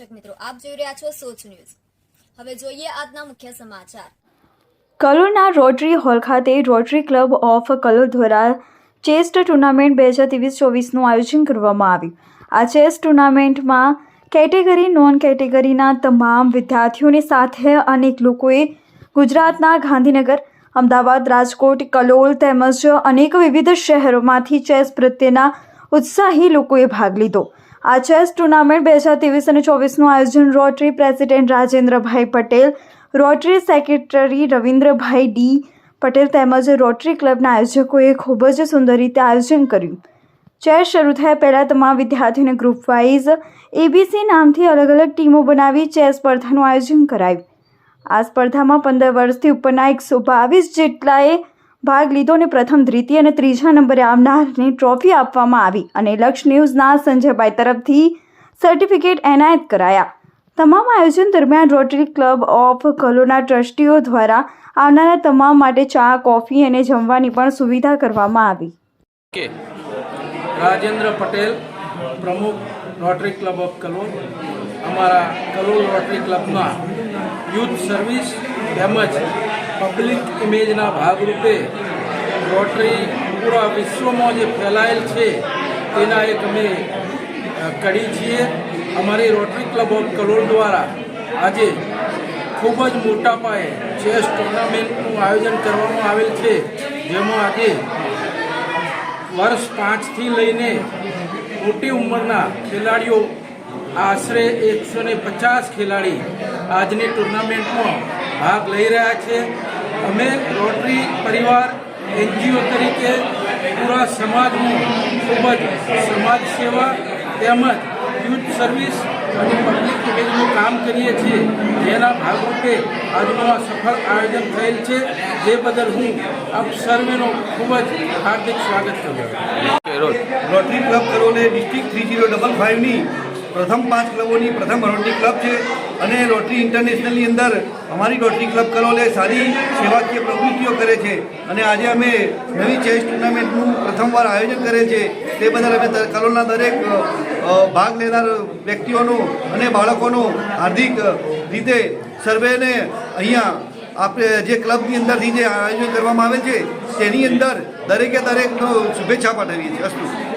દર્શક મિત્રો, આપ જોઈ રહ્યા છો સોચ ન્યૂઝ. હવે જોઈએ આજના મુખ્ય સમાચાર. કલોલના રોટરી હોલ ખાતે રોટરી ક્લબ ઓફ કલોલ દ્વારા ચેસ ટુર્નામેન્ટ બે હજાર ત્રેવીસ ચોવીસનું આયોજન કરવામાં આવ્યું. આ ચેસ ટુર્નામેન્ટમાં કેટેગરી નોન કેટેગરીના તમામ વિદ્યાર્થીઓની સાથે અનેક લોકોએ ગુજરાતના ગાંધીનગર, અમદાવાદ, રાજકોટ, કલોલ તેમજ અનેક વિવિધ શહેરોમાંથી ચેસ પ્રત્યેના ઉત્સાહી લોકોએ ભાગ લીધો. આ ચેસ ટુર્નામેન્ટ બે હજાર ત્રેવીસ અને ચોવીસનું આયોજન rotary president Rajendrabhai Patel, rotary secretary Ravindrabhai D Patel તેમજ રોટરી ક્લબના આયોજકોએ ખૂબ જ સુંદર રીતે આયોજન કર્યું. ચેસ શરૂ થયા પહેલાં તમામ વિદ્યાર્થીઓને ગ્રુપ વાઇઝ એબીસી નામથી અલગ અલગ ટીમો બનાવી ચેસ સ્પર્ધાનું આયોજન કરાયું. આ સ્પર્ધામાં પંદર વર્ષથી ઉપરના એકસો બાવીસ જેટલાએ ભાગ લીધો અને પ્રથમ દ્વિતીય અને ત્રીજા નંબરે આવનારને ટ્રોફી આપવામાં આવી અને લક્ષ ન્યૂઝના સંજયભાઈ તરફથી સર્ટિફિકેટ એનાયત કરાયા. તમામ આયોજન દરમિયાન રોટરી ક્લબ ઓફ કલોના ટ્રસ્ટીઓ દ્વારા આવનારા તમામ માટે ચા, કોફી અને જમવાની પણ સુવિધા કરવામાં આવી. રાજેન્દ્ર પટેલ પ્રમુખ રોટરી ક્લબ ઓફ કલોલ અમારા કલોલ રોટરી ક્લબમાં યુથ સર્વિસ તેમજ પબ્લિક ઇમેજના ભાગરૂપે રોટરી પૂરા વિશ્વમાં જે ફેલાયેલ છે, તેના એક અમે કરી છીએ. અમારી રોટરી ક્લબ ઓફ કલોલ દ્વારા આજે ખૂબ જ મોટા પાયે ચેસ ટુર્નામેન્ટનું આયોજન કરવામાં આવેલ છે, જેમાં આજે વર્ષ પાંચથી લઈને મોટી ઉંમરના ખેલાડીઓ આશરે એકસો ને પચાસ ખેલાડી આજની ટુર્નામેન્ટમાં ભાગ લઈ રહ્યા છે. અમે રોટરી પરિવાર એનજીઓ તરીકે પૂરા સમાજનું ખૂબ જ સમાજ સેવા તેમજ યુથ સર્વિસ અને પબ્લિક ઇમેજનું કામ કરીએ છીએ. જેના ભાગરૂપે આજનું આ સફળ આયોજન થયેલ છે. જે બદલ હું આપ સર્વેનો ખૂબ જ હાર્દિક સ્વાગત કરું રોટરી ક્લબ કરોને ડિસ્ટ્રિક્ટ થ્રી જીરો ડબલ ફાઇવની પ્રથમ પાંચ ક્લબોની પ્રથમ રોટરી ક્લબ છે અને રોટરી ઇન્ટરનેશનલની અંદર અમારી રોટરી ક્લબ કરોલે સારી સેવાકીય પ્રવૃત્તિઓ કરે છે અને આજે અમે નવી ચેસ ટુર્નામેન્ટનું પ્રથમવાર આયોજન કરે છે તે બદલ અમે કલોલના દરેક ભાગ લેનાર વ્યક્તિઓનો અને બાળકોનો હાર્દિક રીતે સર્વેને અહીંયા આપણે જે ક્લબની અંદરથી જે આયોજન કરવામાં આવે છે તેની અંદર દરેકે દરેકનો શુભેચ્છા પાઠવીએ છીએ. અસ્તુ.